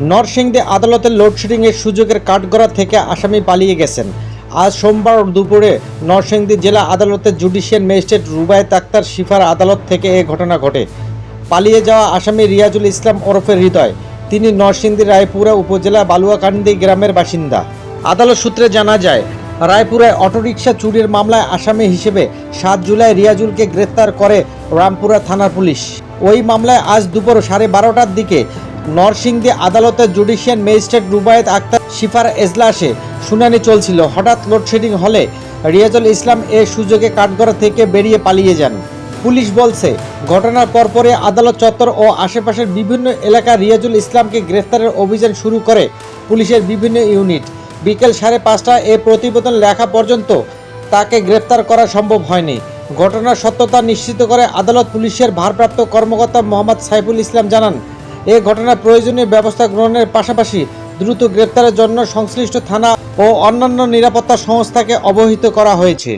নরসিংদী আদালতের লোডশেডিংয়ের সুযোগের কাঠগড়া থেকে আসামি পালিয়ে গেছেন। আজ সোমবার দুপুরে নরসিংদী জেলা আদালতের জুডিশিয়াল ম্যাজিস্ট্রেট রুবায়ত আক্তার শিফার আদালত থেকে এ ঘটনা ঘটে। পালিয়ে যাওয়া আসামি রিয়াজুল ইসলাম ওরফে হৃদয়, তিনি নরসিংদী রায়পুরা উপজেলা বালুয়াকান্দি গ্রামের বাসিন্দা। আদালত সূত্রে জানা যায়, রায়পুরায় অটোরিকশা চুরির মামলায় আসামি হিসেবে সাত জুলাই রিয়াজুলকে গ্রেফতার করে রামপুরা থানার পুলিশ। ওই মামলায় আজ দুপুর সাড়ে বারোটার দিকে নরসিংদী আদালতের জুডিশিয়াল ম্যাজিস্ট্রেট রুবায়েত আক্তার শিফার এজলাসে শুনানি চলছিল। হঠাৎ লোডশেডিং হলে রিয়াজুল ইসলাম এ সুযোগে কাঠগড়া থেকে বেরিয়ে পালিয়ে যান। পুলিশ বলছে, ঘটনার পরপরে আদালত চত্বর ও আশেপাশের বিভিন্ন এলাকা রিয়াজুল ইসলামকে গ্রেফতারের অভিযান শুরু করে পুলিশের বিভিন্ন ইউনিট। বিকেল সাড়ে পাঁচটা এ প্রতিবেদন লেখা পর্যন্ত তাকে গ্রেফতার করা সম্ভব হয়নি। ঘটনার সত্যতা নিশ্চিত করে আদালত পুলিশের ভারপ্রাপ্ত কর্মকর্তা মোহাম্মদ সাইফুল ইসলাম জানান এ ঘটনায় প্রয়োজনীয় ব্যবস্থা গ্রহণের পাশাপাশি দ্রুত গ্রেপ্তারের জন্য সংশ্লিষ্ট থানা ও অন্যান্য নিরাপত্তা সংস্থাকে অবহিত করা হয়েছে।